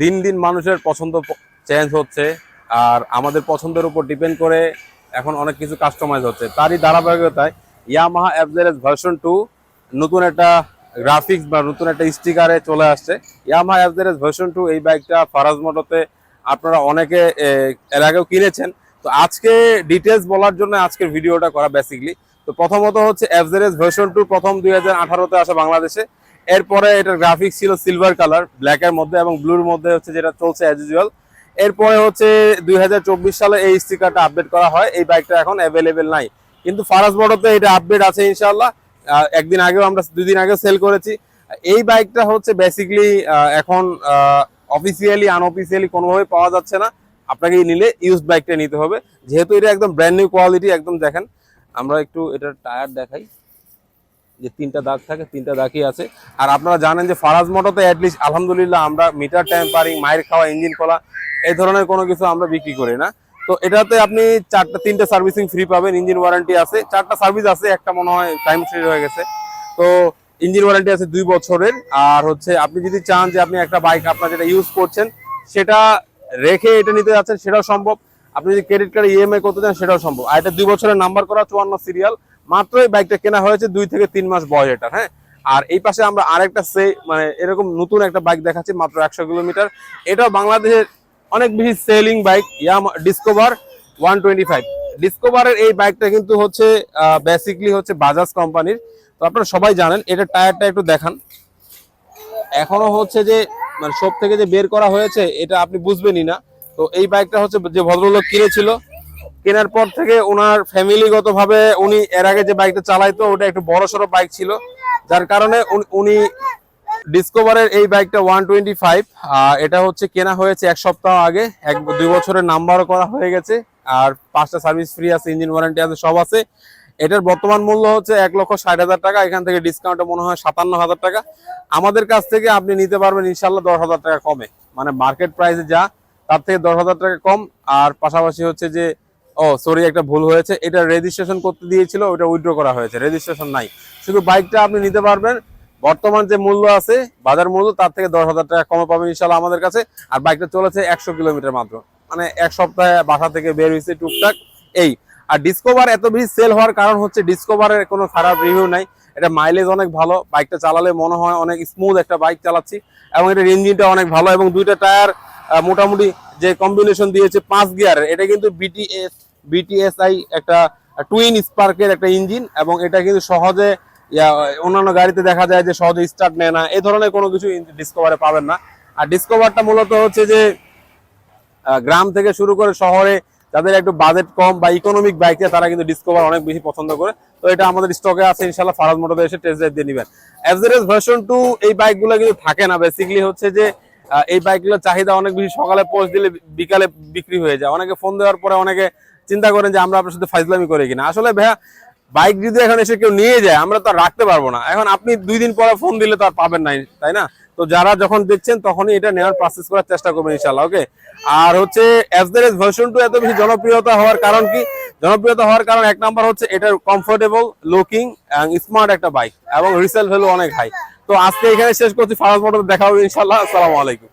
দিন দিন মানুষের পছন্দ চেঞ্জ হচ্ছে, আর আমাদের পছন্দের উপর ডিপেন্ড করে এখন অনেক কিছু কাস্টমাইজ হচ্ছে। তারই ধারাবাহিকতায় ইয়ামাহা এফজেডএস ভার্সন টু নতুন একটা গ্রাফিক্স বা নতুন একটা স্টিকারে চলে আসছে। ইয়ামাহা এফজেডএস ভার্সন টু এই বাইকটা ফারাজ মোটরতে আপনারা অনেকে এর আগেও কিনেছেন। তো আজকে ডিটেলস বলার জন্য আজকের ভিডিওটা করা বেসিকলি তো প্রথমত হচ্ছে এফজেডএস ভার্সন টু প্রথম দুই হাজার আঠারোতে আসা বাংলাদেশে। এরপরে এটার গ্রাফিক্স ছিল সিলভার কালার ব্ল্যাক এর মধ্যে এবং ব্লুর মধ্যে হচ্ছে যেটা চলছে অ্যাজ ইউজুয়াল এরপরে হচ্ছে দুই হাজার চব্বিশ সালে এই স্টিকারটা আপডেট করা হয়, এই বাইকটা এখন অ্যাভেলেবেল নাই। কিন্তু ফারাজ বড়তে এটা আপডেট আছে ইনশাল্লাহ একদিন আগেও আমরা দুই দিন আগেও সেল করেছি। এই বাইকটা হচ্ছে বেসিকলি এখন অফিসিয়ালি আনঅফিসিয়ালি কোনোভাবে পাওয়া যাচ্ছে না। আপনাকে নিলে ইউজড বাইকটা নিতে হবে। যেহেতু এটা একদম ব্র্যান্ড নিউ কোয়ালিটি একদম দেখেন। আমরা একটু এটার টায়ার দেখাই। যে তিনটা দাগ থাকে, তিনটা দাগই আছে। আর আপনারা জানেন যে ফারাজ মোটরতে অ্যাটলিস্ট আলহামদুলিল্লাহ আমরা মিটার টেম্পারিং মায়ের খাওয়া ইঞ্জিন খোলা, এই ধরনের কোনো কিছু আমরা বিক্রি করি না। তো এটাতে আপনি চারটা, তিনটা সার্ভিসিং ফ্রি পাবেন ইঞ্জিন ওয়ারেন্টি আছে। চারটা সার্ভিস আছে, একটা মনে হয় টাইম শেষ হয়ে গেছে। তো ইঞ্জিন ওয়ারেন্টি আছে দুই বছরের। আর হচ্ছে আপনি যদি চান যে আপনি একটা বাইক আপনার যেটা ইউজ করছেন, সেটা রেখে এটা নিতে যাচ্ছেন, সেটাও সম্ভব। আপনি যদি ক্রেডিট কার্ডে ইএমআই করতে চান, সেটাও সম্ভব। আর এটা দুই বছরের নাম্বার করা, চুয়ান্ন সিরিয়াল মাত্র এই বাইকটা কেনা হয়েছে দুই থেকে তিন মাস বয়স এটা হ্যাঁ? আর এই পাশে আমরা আরেকটা সে মানে এরকম নতুন একটা বাইক দেখাচ্ছি মাত্র একশো কিলোমিটার। এটাও বাংলাদেশের অনেক বেশি সেলিং বাইক ইয়াম ডিসকোভার ওয়ান টোয়েন্টি ফাইভ ডিসকভারের এই বাইকটা কিন্তু হচ্ছে বেসিকলি হচ্ছে বাজাজ কোম্পানির। তো আপনারা সবাই জানেন, এটা টায়ারটা একটু দেখান। এখনও হচ্ছে যে মানে সব থেকে যে বের করা হয়েছে, এটা আপনি বুঝবেনই না। তো এই বাইকটা হচ্ছে যে ভদ্রলোক কিনেছিল কেনার পর থেকে ওনার ফ্যামিলিগত ভাবে উনি এর আগে যে বাইকটা চালাইতো, ওটা একটু বড় সড়ো বাইক ছিল। যার কারণে উনি- উনি ডিসকভারের এই বাইকটা ওয়ান টোয়েন্টি ফাইভ এটা হচ্ছে কেনা হয়েছে এক সপ্তাহ আগে, এক, দুই বছরের নাম্বারও করা হয়ে গেছে, আর পাঁচটা সার্ভিস ফ্রি আছে ইঞ্জিন ওয়ারেন্টি আছে, সব আছে। এটার বর্তমান মূল্য হচ্ছে এক লক্ষ ষাট হাজার টাকা, এখান থেকে ডিসকাউন্টে মনে হয় সাতান্ন হাজার টাকা। আমাদের কাছ থেকে আপনি নিতে পারবেন ইনশাল্লাহ দশ হাজার টাকা কমে। মানে মার্কেট প্রাইসে যা, তার থেকে দশ হাজার টাকা কম, আর পাশাপাশি হচ্ছে যে ও সরি একটা ভুল হয়েছে। এটা রেজিস্ট্রেশন করতে দিয়েছিল ওটা উইথড্র করা হয়েছে। রেজিস্ট্রেশন নাই। শুধু বাইকটা আপনি নিতে পারবেন। বর্তমান যে মূল্য আছে, বাজার মূল্য, তার থেকে দশ হাজার টাকা কমে পাবেন ইনশাল্লাহ আমাদের কাছে। আর বাইকটা চলেছে একশো কিলোমিটার মাত্র। মানে এক সপ্তাহে বাসা থেকে বের হয়েছে টুকটাক। এই, আর ডিসকভার এত বেশি সেল হওয়ার কারণ হচ্ছে ডিসকভারের কোনো খারাপ রিভিউ নাই। এটা মাইলেজ অনেক ভালো। বাইকটা চালালে মনে হয় অনেক স্মুথ একটা বাইক চালাচ্ছি। এবং এটার ইঞ্জিনটা অনেক ভালো। এবং দুইটা টায়ার মোটামুটি যে কম্বিনেশন দিয়েছে পাঁচ গিয়ারের এটা কিন্তু বিটিএস বিটিএসআই একটা টুইন স্পার্কের একটা ইঞ্জিন এবং এটা কিন্তু সহজে অন্যান্য গাড়িতে দেখা যায় যে সহজে স্টার্ট নেয় না। এই ধরনের কোনো কিছু ডিসকভারে পাবেন না। আর ডিসকভারটা মূলত হচ্ছে যে গ্রাম থেকে শুরু করে শহরে যাদের একটু বাজেট কম বা ইকোনমিক বাইকে তারা কিন্তু ডিসকভার অনেক বেশি পছন্দ করে। তো এটা আমাদের স্টকে আছে ইনশাল্লাহ ফারাজ মোটরে এসে টেস্ট ড্রাইভ দিয়ে নেবেন। এফজেডএস ভার্সন টু এই বাইকগুলো কিন্তু থাকে না। বেসিক্যালি হচ্ছে যে এই বাইকগুলোর চাহিদা অনেক বেশি। সকালে পোস্ট দিলে বিকালে বিক্রি হয়ে যায়। অনেকে ফোন দেওয়ার পরে অনেকে চিন্তা করেন যে আমরা আপনার সাথে ফাইজলামি করে কিনা। আসলে ভাইয়া বাইক যদি এখন এসে কেউ নিয়ে যায়, আমরা তো রাখতে পারব না। এখন আপনি দুই দিন পরে ফোন দিলে তো আর পাবেন নাই, তাই না? তো যারা যখন দেখছেন, তখনই এটা নেওয়ার প্রসেস করার চেষ্টা করবেন ইনশাল্লাহ ওকে আর হচ্ছে এফজেডএস ভার্সন টু এত বেশি জনপ্রিয়তা হওয়ার কারণ কি? জনপ্রিয়তা হওয়ার কারণ এক নাম্বার হচ্ছে এটার কমফোর্টেবল লুকিং স্মার্ট একটা বাইক এবং রিসেল ভ্যালু অনেক হাই তো আজকে এখানে শেষ করছি, ফারাজ মোটর দেখা হবে ইনশাল্লাহ আসসালামু আলাইকুম।